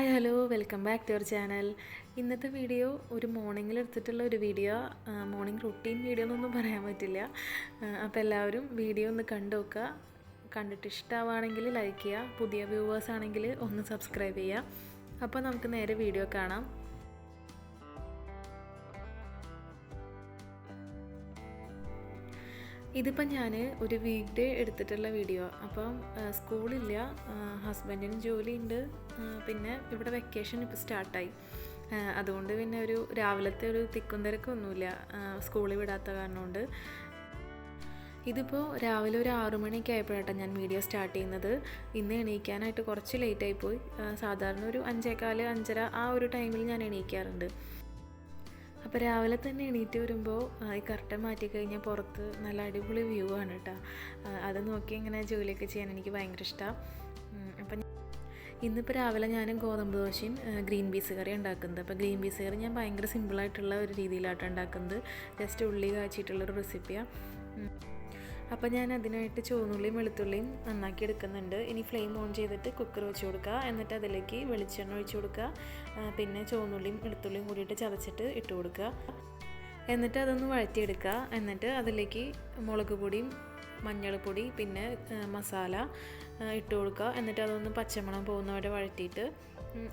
Hi hello welcome back to your channel. ഇന്നത്തെ video ഒരു മോർണിംഗിൽ എടുത്തിട്ടുള്ള ഒരു വീഡിയോ. മോർണിംഗ് റുട്ടീൻ വീഡിയോ എന്നൊന്നും പറയാൻ പറ്റില്ല. അപ്പോൾ എല്ലാവരും വീഡിയോ ഒന്ന് കണ്ടു നോക്കുക. കണ്ടിട്ട് ഇഷ്ടമാവുകയാണെങ്കിൽ ലൈക്ക് ചെയ്യുക. പുതിയ വ്യൂവേഴ്സ് ആണെങ്കിൽ ഒന്ന് സബ്സ്ക്രൈബ് ചെയ്യുക. അപ്പോൾ നമുക്ക് നേരെ വീഡിയോ കാണാം. ഇതിപ്പം ഞാൻ ഒരു വീക്ക് ഡേ എടുത്തിട്ടുള്ള വീഡിയോ അപ്പം സ്കൂളില്ല ഹസ്ബൻഡിന് ജോലിയുണ്ട് പിന്നെ ഇവിടെ വെക്കേഷൻ ഇപ്പോൾ സ്റ്റാർട്ടായി അതുകൊണ്ട് പിന്നെ ഒരു രാവിലത്തെ ഒരു തിക്കും തിരക്കൊന്നുമില്ല സ്കൂളിൽ വിടാത്ത കാരണം കൊണ്ട് ഇതിപ്പോൾ രാവിലെ ഒരു ആറു മണിയൊക്കെ ആയപ്പോഴാണ് ഞാൻ വീഡിയോ സ്റ്റാർട്ട് ചെയ്യുന്നത്. ഇന്ന് എണീക്കാനായിട്ട് കുറച്ച് ലേറ്റായിപ്പോയി സാധാരണ ഒരു അഞ്ചേകാൽ അഞ്ചര ആ ഒരു ടൈമിൽ ഞാൻ എണീക്കാറുണ്ട്. അപ്പോൾ രാവിലെ തന്നെ എണീറ്റ് വരുമ്പോൾ ഈ കർട്ടൻ മാറ്റി കഴിഞ്ഞാൽ പുറത്ത് നല്ല അടിപൊളി വ്യൂ ആണ് കേട്ടോ അത് നോക്കി ഇങ്ങനെ ജോലിയൊക്കെ ചെയ്യാൻ എനിക്ക് ഭയങ്കര ഇഷ്ടമാണ് അപ്പം ഇന്നിപ്പോൾ രാവിലെ ഞാൻ ഗോതമ്പ് ദോശയും ഗ്രീൻ പീസ് കറി ഉണ്ടാക്കുന്നത്. അപ്പോൾ ഗ്രീൻ പീസ് കറി ഞാൻ ഭയങ്കര സിമ്പിളായിട്ടുള്ള ഒരു രീതിയിലായിട്ടാണ് ഉണ്ടാക്കുന്നത്. ജസ്റ്റ് ഉള്ളി കാച്ചിട്ടുള്ളൊരു റെസിപ്പിയാണ് അപ്പോൾ ഞാൻ അതിനായിട്ട് ചുവന്നുള്ളിയും വെളുത്തുള്ളിയും നന്നാക്കി എടുക്കുന്നുണ്ട്. ഇനി ഫ്ലെയിം ഓൺ ചെയ്തിട്ട് കുക്കർ വെച്ച് കൊടുക്കുക. എന്നിട്ട് അതിലേക്ക് വെളിച്ചെണ്ണ ഒഴിച്ച് കൊടുക്കുക. പിന്നെ ചുവന്നുള്ളിയും വെളുത്തുള്ളിയും കൂടിയിട്ട് ചതച്ചിട്ട് ഇട്ട് കൊടുക്കുക. എന്നിട്ട് അതൊന്ന് വഴറ്റിയെടുക്കുക. എന്നിട്ട് അതിലേക്ക് മുളക് പൊടിയും മഞ്ഞൾപ്പൊടി പിന്നെ മസാല ഇട്ട് കൊടുക്കുക. എന്നിട്ട് അതൊന്ന് പച്ചമണം പോകുന്നവരെ വഴറ്റിയിട്ട്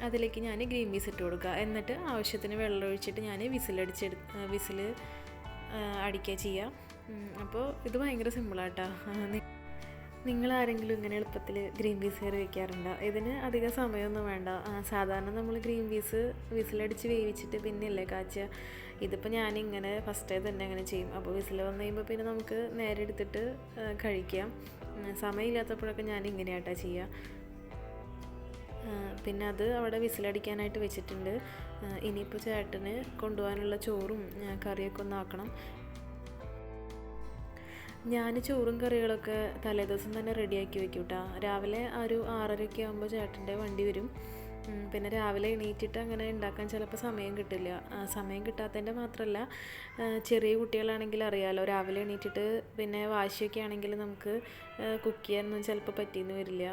അതിലേക്ക് ഞാൻ ഗ്രീൻ പീസ് ഇട്ട് കൊടുക്കുക. എന്നിട്ട് ആവശ്യത്തിന് വെള്ളം ഒഴിച്ചിട്ട് ഞാൻ വിസിലടിച്ചെടു വിസിൽ അടിക്കുക ചെയ്യുക. അപ്പോൾ ഇത് ഭയങ്കര സിമ്പിളാട്ടാ. നിങ്ങൾ ആരെങ്കിലും ഇങ്ങനെ എളുപ്പത്തിൽ ഗ്രീൻ പീസ് കറി വയ്ക്കാറുണ്ടോ ഇതിന് അധികം സമയമൊന്നും വേണ്ട. സാധാരണ നമ്മൾ ഗ്രീൻ പീസ് വിസിലടിച്ച് വേവിച്ചിട്ട് പിന്നെയല്ലേ കാച്ചുക ഇതിപ്പോൾ ഞാനിങ്ങനെ ഫസ്റ്റേ തന്നെ അങ്ങനെ ചെയ്യും. അപ്പോൾ വിസിൽ വന്നു കഴിയുമ്പോൾ പിന്നെ നമുക്ക് നേരെ എടുത്തിട്ട് കഴിക്കാം. സമയമില്ലാത്തപ്പോഴൊക്കെ ഞാൻ ഇങ്ങനെയാട്ടാ ചെയ്യുക പിന്നെ അത് അവിടെ വിസിലടിക്കാനായിട്ട് വെച്ചിട്ടുണ്ട്. ഇനിയിപ്പോൾ ചേട്ടന് കൊണ്ടുപോകാനുള്ള ചോറും കറിയൊക്കെ ഒന്ന് ആക്കണം. ഞാൻ ചോറും കറികളൊക്കെ തലേദിവസം തന്നെ റെഡിയാക്കി വെക്കും കേട്ടോ രാവിലെ ആ ഒരു ആറരയ്ക്ക് ആകുമ്പോൾ ചേട്ടന്റെ വണ്ടി വരും. പിന്നെ രാവിലെ എണീറ്റിട്ട് അങ്ങനെ ഉണ്ടാക്കാൻ ചിലപ്പോൾ സമയം കിട്ടില്ല. സമയം കിട്ടാത്തതിന്റെ മാത്രമല്ല ചെറിയ കുട്ടികളാണെങ്കിൽ അറിയാമല്ലോ രാവിലെ എണീറ്റിട്ട് പിന്നെ വാശിയൊക്കെ ആണെങ്കിൽ നമുക്ക് കുക്ക് ചെയ്യാനൊന്നും ചിലപ്പോൾ പറ്റിയെന്ന് വരില്ല.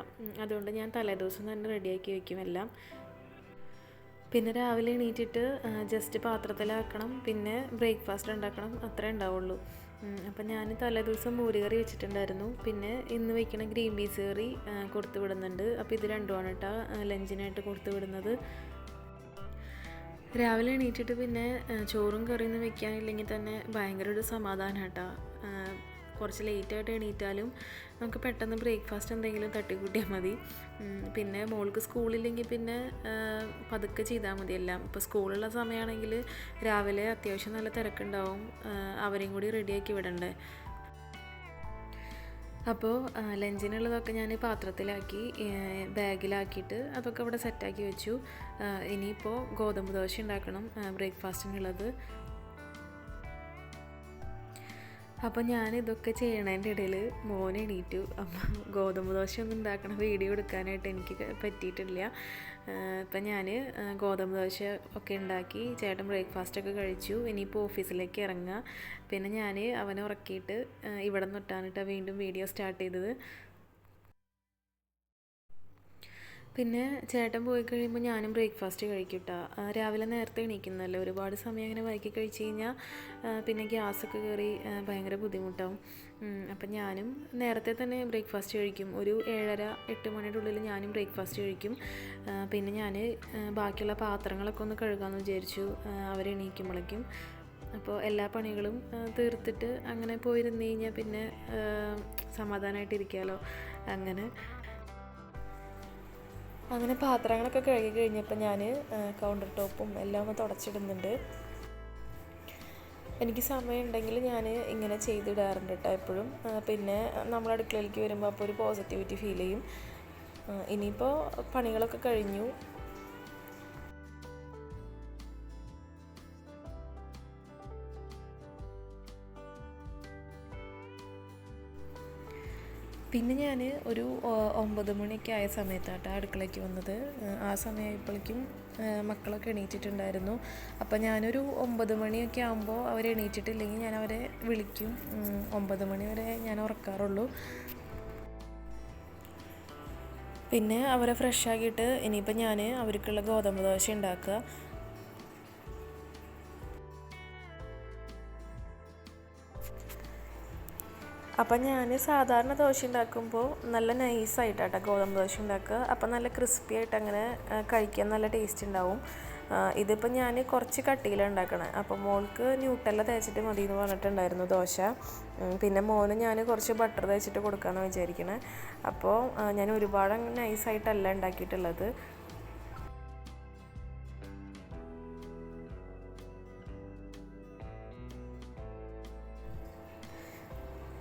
അതുകൊണ്ട് ഞാൻ തലേദിവസം തന്നെ റെഡിയാക്കി വെക്കും എല്ലാം. പിന്നെ രാവിലെ എണീറ്റിട്ട് ജസ്റ്റ് പാത്രത്തിലാക്കണം. പിന്നെ ബ്രേക്ക്ഫാസ്റ്റ് ഉണ്ടാക്കണം. അത്രേ ഉണ്ടാവുള്ളൂ. അപ്പം ഞാൻ തലേദിവസം കറി വെച്ചിട്ടുണ്ടായിരുന്നു. പിന്നെ ഇന്ന് വയ്ക്കണ ഗ്രീൻ പീസ് കറി കൊടുത്തു വിടുന്നുണ്ട്. അപ്പോൾ ഇത് രണ്ടുമാണ് കേട്ടോ ലഞ്ചിനായിട്ട് കൊടുത്തു വിടുന്നത്. രാവിലെ എണീറ്റിട്ട് പിന്നെ ചോറും കറിയൊന്നും വെക്കാനില്ലെങ്കിൽ തന്നെ ഭയങ്കര ഒരു സമാധാനം കേട്ടോ കുറച്ച് ലേറ്റായിട്ട് എണീറ്റാലും നമുക്ക് പെട്ടെന്ന് ബ്രേക്ക്ഫാസ്റ്റ് എന്തെങ്കിലും തട്ടിക്കൂട്ടിയാൽ മതി. പിന്നെ മോൾക്ക് സ്കൂളില്ലെങ്കിൽ പിന്നെ പതുക്കെ ചെയ്താൽ മതി എല്ലാം. ഇപ്പോൾ സ്കൂളുള്ള സമയമാണെങ്കിൽ രാവിലെ അത്യാവശ്യം നല്ല തിരക്കുണ്ടാവും. അവരെയും കൂടി റെഡിയാക്കി വിടണ്ടേ. അപ്പോൾ ലഞ്ചിനുള്ളതൊക്കെ ഞാൻ പാത്രത്തിലാക്കി ബാഗിലാക്കിയിട്ട് അതൊക്കെ ഇവിടെ സെറ്റാക്കി വെച്ചു. ഇനിയിപ്പോൾ ഗോതമ്പ് ദോശ ഉണ്ടാക്കണം ബ്രേക്ക്ഫാസ്റ്റിനുള്ളത്. അപ്പോൾ ഞാൻ ഇതൊക്കെ ചെയ്യണതിന്റെ ഇടയിൽ മോൻ എണീറ്റു. അപ്പം ഗോതമ്പ് ദോശ ഒന്നും ഉണ്ടാക്കണ. വീഡിയോ എടുക്കാനായിട്ട് എനിക്ക് പറ്റിയിട്ടില്ല. ഇപ്പം ഞാൻ ഗോതമ്പ് ദോശ ഒക്കെ ഉണ്ടാക്കി ചേട്ടൻ ബ്രേക്ക്ഫാസ്റ്റൊക്കെ കഴിച്ചു. ഇനിയിപ്പോൾ ഓഫീസിലേക്ക് ഇറങ്ങുക. പിന്നെ ഞാൻ അവനെ ഉറക്കിയിട്ട് ഇവിടെ നിന്നിട്ടാണ് വീണ്ടും വീഡിയോ സ്റ്റാർട്ട് ചെയ്തത്. പിന്നെ ചേട്ടൻ പോയി കഴിയുമ്പോൾ ഞാനും ബ്രേക്ക്ഫാസ്റ്റ് കഴിക്കും കേട്ടോ രാവിലെ നേരത്തെ എണീക്കുന്നല്ലോ? ഒരുപാട് സമയം അങ്ങനെ വൈകി കഴിച്ച് കഴിഞ്ഞാൽ പിന്നെ ഗ്യാസൊക്കെ കയറി ഭയങ്കര ബുദ്ധിമുട്ടാവും. അപ്പം ഞാനും നേരത്തെ തന്നെ ബ്രേക്ക്ഫാസ്റ്റ് കഴിക്കും. ഒരു ഏഴര എട്ട് മണിയുടെ ഉള്ളിൽ ഞാനും ബ്രേക്ക്ഫാസ്റ്റ് കഴിക്കും. പിന്നെ ഞാൻ ബാക്കിയുള്ള പാത്രങ്ങളൊക്കെ ഒന്ന് കഴുകാമെന്ന് വിചാരിച്ചു അവരെണീക്കുമ്പോഴേക്കും അപ്പോൾ എല്ലാ പണികളും തീർത്തിട്ട് അങ്ങനെ പോയിരുന്നു കഴിഞ്ഞാൽ പിന്നെ സമാധാനമായിട്ടിരിക്കാമല്ലോ അങ്ങനെ അങ്ങനെ പാത്രങ്ങളൊക്കെ കഴുകി കഴിഞ്ഞപ്പോൾ ഞാൻ കൗണ്ടർ ടോപ്പും എല്ലാം ഒന്ന് തുടച്ചിടുന്നുണ്ട്. എനിക്ക് സമയമുണ്ടെങ്കിൽ ഞാൻ ഇങ്ങനെ ചെയ്തിടാറുണ്ട് കേട്ടോ എപ്പോഴും. പിന്നെ നമ്മൾ അടുക്കളയിലേക്ക് വരുമ്പോൾ അപ്പോൾ ഒരു പോസിറ്റിവിറ്റി ഫീൽ ചെയ്യും. ഇനിയിപ്പോൾ പണികളൊക്കെ കഴിഞ്ഞു. പിന്നെ ഞാൻ ഒരു ഒമ്പത് മണിയൊക്കെ ആയ സമയത്താട്ടോ അടുക്കളയ്ക്ക് വന്നത്. ആ സമയമായപ്പോഴേക്കും മക്കളൊക്കെ എണീറ്റിട്ടുണ്ടായിരുന്നു. അപ്പോൾ ഞാനൊരു ഒമ്പത് മണിയൊക്കെ ആകുമ്പോൾ അവർ എണീറ്റിട്ടില്ലെങ്കിൽ ഞാൻ അവരെ വിളിക്കും. ഒമ്പത് മണി വരെ ഞാൻ ഉറക്കാറുള്ളൂ. പിന്നെ അവരെ ഫ്രഷ് ആക്കിയിട്ട് ഇനിയിപ്പോൾ ഞാൻ അവർക്കുള്ള ഗോതമ്പ് ദോശ ഉണ്ടാക്കുക. അപ്പം ഞാൻ സാധാരണ ദോശ ഉണ്ടാക്കുമ്പോൾ നല്ല നൈസായിട്ടാട്ടോ ഗോതമ്പ് ദോശ ഉണ്ടാക്കുക. അപ്പം നല്ല ക്രിസ്പി ആയിട്ട് അങ്ങനെ കഴിക്കാൻ നല്ല ടേസ്റ്റ് ഉണ്ടാവും. ഇതിപ്പോൾ ഞാൻ കുറച്ച് കട്ടിയിലാണ് ഉണ്ടാക്കണത് അപ്പോൾ മോൾക്ക് ന്യൂട്ടല്ല തേച്ചിട്ട് മതി എന്ന് പറഞ്ഞിട്ടുണ്ടായിരുന്നു ദോശ. പിന്നെ മോന് ഞാൻ കുറച്ച് ബട്ടർ തേച്ചിട്ട് കൊടുക്കാമെന്ന് വിചാരിക്കണേ. അപ്പോൾ ഞാൻ ഒരുപാട് നൈസായിട്ടല്ല ഉണ്ടാക്കിയിട്ടുള്ളത്.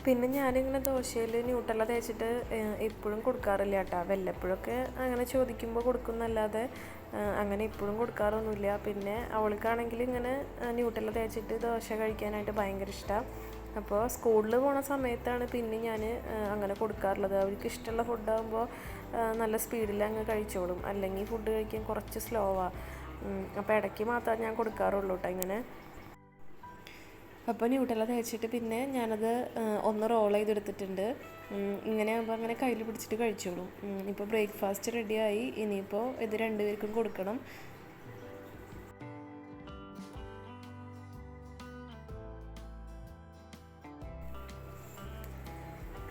പിന്നെ ഞാനിങ്ങനെ ദോശയിൽ ന്യൂട്ടല്ല തേച്ചിട്ട് എപ്പോഴും കൊടുക്കാറില്ല കേട്ടോ. വല്ലപ്പോഴൊക്കെ അങ്ങനെ ചോദിക്കുമ്പോൾ കൊടുക്കുന്നല്ലാതെ അങ്ങനെ എപ്പോഴും കൊടുക്കാറൊന്നുമില്ല. പിന്നെ അവൾക്കാണെങ്കിൽ ഇങ്ങനെ ആ, തേച്ചിട്ട് ദോശ കഴിക്കാനായിട്ട് ഭയങ്കര ഇഷ്ടമാണ് അപ്പോൾ സ്കൂളിൽ പോണ സമയത്താണ് പിന്നെ ഞാൻ അങ്ങനെ കൊടുക്കാറുള്ളത്. അവർക്ക് ഇഷ്ടമുള്ള ഫുഡാകുമ്പോൾ നല്ല സ്പീഡിൽ അങ്ങ് കഴിച്ചോളും. അല്ലെങ്കിൽ ഫുഡ് കഴിക്കാൻ കുറച്ച് സ്ലോവാണ് അപ്പോൾ ഇടയ്ക്ക് മാത്രമേ ഞാൻ കൊടുക്കാറുള്ളൂ കേട്ടോ ഇങ്ങനെ. അപ്പോൾ ന്യൂട്ടല തേച്ചിട്ട് പിന്നെ ഞാനത് ഒന്ന് റോൾ ചെയ്തെടുത്തിട്ടുണ്ട്. ഇങ്ങനെയാകുമ്പോൾ അങ്ങനെ കയ്യിൽ പിടിച്ചിട്ട് കഴിച്ചോളും. ഇപ്പോൾ ബ്രേക്ക്ഫാസ്റ്റ് റെഡിയായി ഇനിയിപ്പോൾ ഇത് രണ്ടുപേർക്കും കൊടുക്കണം.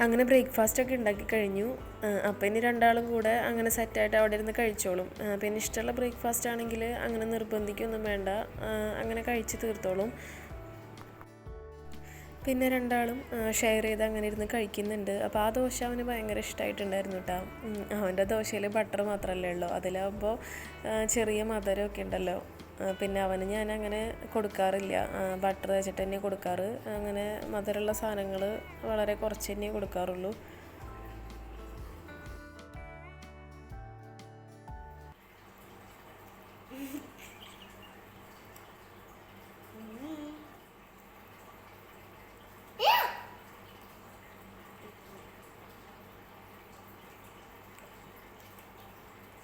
അങ്ങനെ ബ്രേക്ക്ഫാസ്റ്റ് ഒക്കെ ഉണ്ടാക്കി കഴിഞ്ഞു. അപ്പോൾ ഇനി രണ്ടാളും കൂടെ അങ്ങനെ സെറ്റായിട്ട് അവിടെ ഇരുന്ന് കഴിച്ചോളും. പിന്നെ ഇഷ്ടമുള്ള ബ്രേക്ക്ഫാസ്റ്റ് ആണെങ്കിൽ അങ്ങനെ നിർബന്ധിക്കൊന്നും വേണ്ട. അങ്ങനെ കഴിച്ച് തീർത്തോളും. പിന്നെ രണ്ടാളും ഷെയർ ചെയ്ത് അങ്ങനെ ഇരുന്ന് കഴിക്കുന്നുണ്ട്. അപ്പോൾ ആ ദോശ അവന് ഭയങ്കര ഇഷ്ടമായിട്ടുണ്ടായിരുന്നു കേട്ടോ അവന്റെ ദോശയിൽ ബട്ടർ മാത്രമല്ലേ ഉള്ളൂ. അതിലാവുമ്പോൾ ചെറിയ മധുരമൊക്കെ ഉണ്ടല്ലോ. പിന്നെ അവന് ഞാൻ അങ്ങനെ കൊടുക്കാറില്ല ബട്ടർ വെച്ചിട്ട് തന്നെ കൊടുക്കാറ്. അങ്ങനെ മധുരമുള്ള സാധനങ്ങൾ വളരെ കുറച്ച് തന്നെ കൊടുക്കാറുള്ളൂ.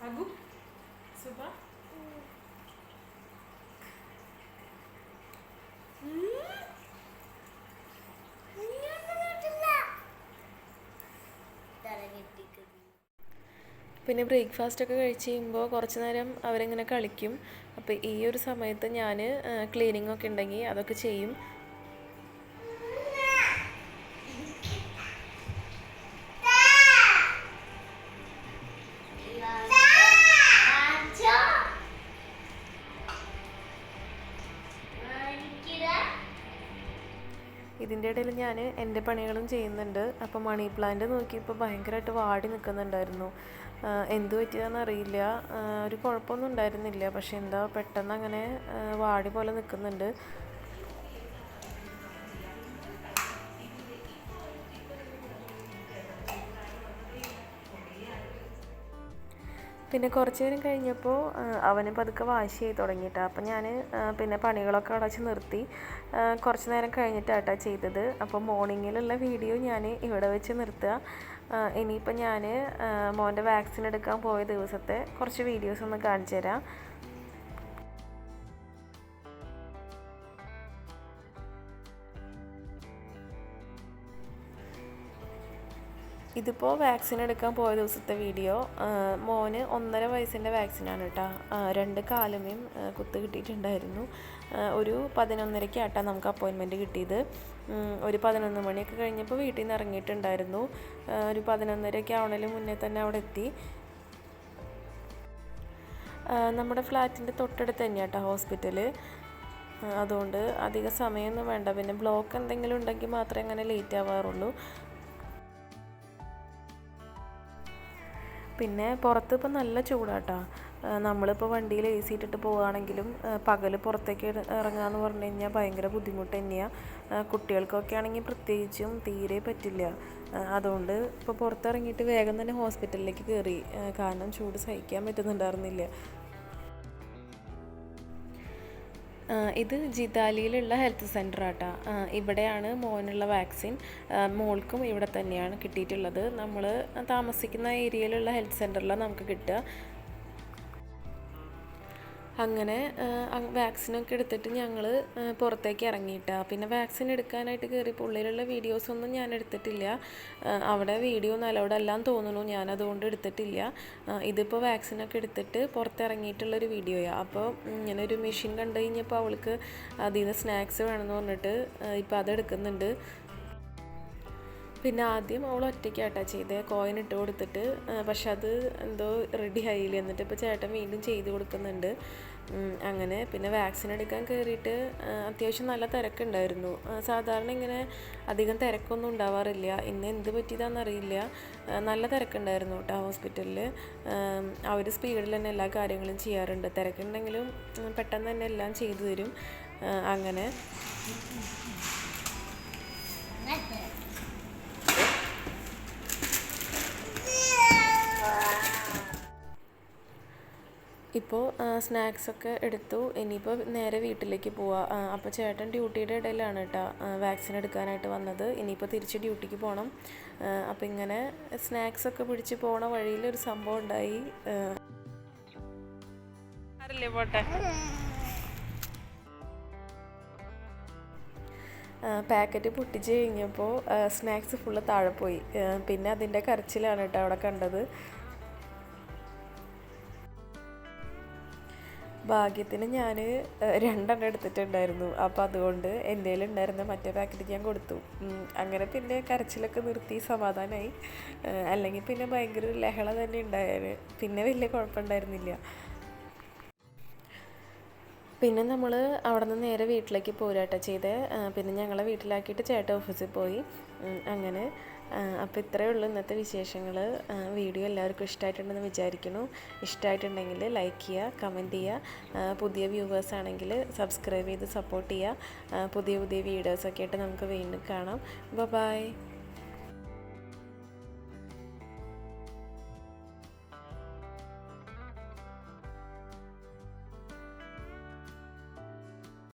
അഗു സുബ പിന്നെ ബ്രേക്ക്ഫാസ്റ്റ് ഒക്കെ കഴിച്ച് കഴിയുമ്പോൾ കുറച്ച് നേരം അവരിങ്ങനെ കളിക്കും. അപ്പോൾ ഈ ഒരു സമയത്ത് ഞാൻ ക്ലീനിങ് ഒക്കെ ഉണ്ടെങ്കിൽ അതൊക്കെ ചെയ്യും. ഇതിന്റെ ഇടയിൽ ഞാൻ എന്റെ പണികളും ചെയ്യുന്നുണ്ട്. അപ്പോൾ മണി പ്ലാന്റ് നോക്കിയപ്പോൾ ഭയങ്കരമായിട്ട് വാടി നിൽക്കുന്നുണ്ടായിരുന്നു. എന്ത് പറ്റിയതെന്ന് അറിയില്ല. ഒരു കുഴപ്പമൊന്നും ഉണ്ടായിരുന്നില്ല. പക്ഷെ എന്താ പെട്ടെന്ന് അങ്ങനെ വാടി പോലെ നിൽക്കുന്നുണ്ട്. പിന്നെ കുറച്ച് നേരം കഴിഞ്ഞപ്പോൾ അവന് പതുക്കെ വാശിയായി തുടങ്ങിയിട്ട്. അപ്പം ഞാൻ പിന്നെ പണികളൊക്കെ അടച്ച് നിർത്തി. കുറച്ച് നേരം കഴിഞ്ഞിട്ടാട്ടാ ചെയ്തത്. അപ്പോൾ മോർണിംഗിലുള്ള വീഡിയോ ഞാൻ ഇവിടെ വെച്ച് നിർത്തുക. ഇനിയിപ്പോൾ ഞാൻ മോന്റെ വാക്സിൻ എടുക്കാൻ പോയ ദിവസത്തെ കുറച്ച് വീഡിയോസ് ഒന്ന് കാണിച്ചു തരാം. ഇതിപ്പോൾ വാക്സിൻ എടുക്കാൻ പോയ ദിവസത്തെ വീഡിയോ മോന് ഒന്നര വയസ്സിന്റെ വാക്സിനാണ് കേട്ടോ രണ്ട് കാലുമേയും കുത്ത് കിട്ടിയിട്ടുണ്ടായിരുന്നു. ഒരു പതിനൊന്നരയ്ക്ക് ആട്ടാ നമുക്ക് അപ്പോയിൻമെന്റ് കിട്ടിയത്. ഒരു പതിനൊന്ന് മണിയൊക്കെ കഴിഞ്ഞപ്പോൾ വീട്ടിൽ നിന്ന് ഇറങ്ങിയിട്ടുണ്ടായിരുന്നു. ഒരു പതിനൊന്നരയൊക്കെ ആവണതിന് മുന്നേ തന്നെ അവിടെ എത്തി. നമ്മുടെ ഫ്ലാറ്റിന്റെ തൊട്ടടുത്ത് തന്നെയാണ് കേട്ടോ ഹോസ്പിറ്റൽ അതുകൊണ്ട് അധിക സമയമൊന്നും വേണ്ട. പിന്നെ ബ്ലോക്ക് എന്തെങ്കിലും ഉണ്ടെങ്കിൽ മാത്രമേ അങ്ങനെ ലേറ്റ് ആവാറുള്ളൂ. പിന്നെ പുറത്ത് ഇപ്പം നല്ല ചൂടാട്ടാ. നമ്മളിപ്പോൾ വണ്ടിയിൽ എ സി ഇട്ടിട്ട് പോവുകയാണെങ്കിലും പകൽ പുറത്തേക്ക് ഇറങ്ങാന്ന് പറഞ്ഞു കഴിഞ്ഞാൽ ഭയങ്കര ബുദ്ധിമുട്ട് തന്നെയാണ് കുട്ടികൾക്കൊക്കെ ആണെങ്കിൽ പ്രത്യേകിച്ചും തീരെ പറ്റില്ല. അതുകൊണ്ട് ഇപ്പോൾ പുറത്തിറങ്ങിയിട്ട് വേഗം തന്നെ ഹോസ്പിറ്റലിലേക്ക് കയറി കാരണം ചൂട് സഹിക്കാൻ പറ്റുന്നുണ്ടായിരുന്നില്ല. ഇത് ജിതാലിയിലുള്ള ഹെൽത്ത് സെന്റർ ആട്ടാ ഇവിടെയാണ് മോനുള്ള വാക്സിൻ. മോൾക്കും ഇവിടെ തന്നെയാണ് കിട്ടിയിട്ടുള്ളത്. നമ്മൾ താമസിക്കുന്ന ഏരിയയിലുള്ള ഹെൽത്ത് സെന്ററിലാണ് നമുക്ക് കിട്ടുക. അങ്ങനെ വാക്സിനൊക്കെ എടുത്തിട്ട് ഞങ്ങൾ പുറത്തേക്ക് ഇറങ്ങിയിട്ടാണ് പിന്നെ വാക്സിൻ എടുക്കാനായിട്ട് കയറിയപ്പോൾ ഉള്ളിലുള്ള വീഡിയോസൊന്നും ഞാൻ എടുത്തിട്ടില്ല. അവിടെ വീഡിയോ നല്ലോടെല്ലാം തോന്നുന്നു. ഞാൻ അതുകൊണ്ട് എടുത്തിട്ടില്ല ഇതിപ്പോൾ വാക്സിനൊക്കെ എടുത്തിട്ട് പുറത്തിറങ്ങിയിട്ടുള്ളൊരു വീഡിയോയാണ് അപ്പോൾ ഇങ്ങനെ ഒരു മെഷീൻ കണ്ടു കഴിഞ്ഞപ്പോൾ അവൾക്ക് അതിൽ നിന്ന് സ്നാക്സ് വേണമെന്ന് പറഞ്ഞിട്ട് ഇപ്പോൾ അതെടുക്കുന്നുണ്ട്. പിന്നെ ആദ്യം അവൾ ഒറ്റയ്ക്കാട്ടാ ചെയ്തത് കോയിൻ ഇട്ട് കൊടുത്തിട്ട് പക്ഷെ അത് എന്തോ റെഡി ആയില്ല എന്നിട്ട് ഇപ്പോൾ ചേട്ടൻ വീണ്ടും ചെയ്ത് കൊടുക്കുന്നുണ്ട്. അങ്ങനെ പിന്നെ വാക്സിൻ എടുക്കാൻ കയറിയിട്ട് അത്യാവശ്യം നല്ല തിരക്കുണ്ടായിരുന്നു. സാധാരണ ഇങ്ങനെ അധികം തിരക്കൊന്നും ഉണ്ടാവാറില്ല. ഇന്ന് എന്ത് പറ്റിയതാണെന്നറിയില്ല നല്ല തിരക്കുണ്ടായിരുന്നു കേട്ടോ ഹോസ്പിറ്റലിൽ അവർ സ്പീഡിൽ തന്നെ എല്ലാ കാര്യങ്ങളും ചെയ്യാറുണ്ട്. തിരക്കുണ്ടെങ്കിലും പെട്ടെന്ന് തന്നെ എല്ലാം ചെയ്തു തരും. അങ്ങനെ. ഇപ്പോൾ സ്നാക്സൊക്കെ എടുത്തു. ഇനിയിപ്പോൾ നേരെ വീട്ടിലേക്ക് പോവാം. അപ്പോൾ ചേട്ടൻ ഡ്യൂട്ടിയുടെ ഇടയിലാണ് കേട്ടോ വാക്സിൻ എടുക്കാനായിട്ട് വന്നത്. ഇനിയിപ്പോൾ തിരിച്ച് ഡ്യൂട്ടിക്ക് പോകണം അപ്പോൾ ഇങ്ങനെ സ്നാക്സൊക്കെ പിടിച്ച് പോണ വഴിയിൽ ഒരു സംഭവം ഉണ്ടായി. പോട്ടെ? പാക്കറ്റ് പൊട്ടിച്ച് കഴിഞ്ഞപ്പോൾ സ്നാക്സ് ഫുള്ള് താഴെ പോയി. പിന്നെ അതിന്റെ കരച്ചിലാണ് കേട്ടോ അവിടെ കണ്ടത്. ഭാഗ്യത്തിന് ഞാൻ രണ്ടെണ്ണം എടുത്തിട്ടുണ്ടായിരുന്നു. അപ്പോൾ അതുകൊണ്ട് എന്റെ ഉണ്ടായിരുന്ന മറ്റേ പാക്കറ്റ് ഞാൻ കൊടുത്തു. അങ്ങനെ പിന്നെ കരച്ചിലൊക്കെ നിർത്തി സമാധാനമായി അല്ലെങ്കിൽ പിന്നെ ഭയങ്കര ഒരു ലഹള തന്നെ ഉണ്ടായേനെ. പിന്നെ വലിയ കുഴപ്പമുണ്ടായിരുന്നില്ല. പിന്നെ നമ്മൾ അവിടെ നിന്ന് നേരെ വീട്ടിലേക്ക് പോരാട്ടം ചെയ്ത് പിന്നെ ഞങ്ങളെ വീട്ടിലാക്കിയിട്ട് ചേട്ടൻ ഓഫീസിൽ പോയി. അങ്ങനെ അപ്പോൾ ഇത്രയേ ഉള്ളൂ ഇന്നത്തെ വിശേഷങ്ങൾ വീഡിയോ എല്ലാവർക്കും ഇഷ്ടമായിട്ടുണ്ടെന്ന് വിചാരിക്കുന്നു. ഇഷ്ടമായിട്ടുണ്ടെങ്കിൽ ലൈക്ക് ചെയ്യുക കമന്റ് ചെയ്യുക. പുതിയ വ്യൂവേഴ്സ് ആണെങ്കിൽ സബ്സ്ക്രൈബ് ചെയ്ത് സപ്പോർട്ട് ചെയ്യുക. പുതിയ പുതിയ വീഡിയോസൊക്കെ ആയിട്ട് നമുക്ക് വീണ്ടും കാണാം. ബൈ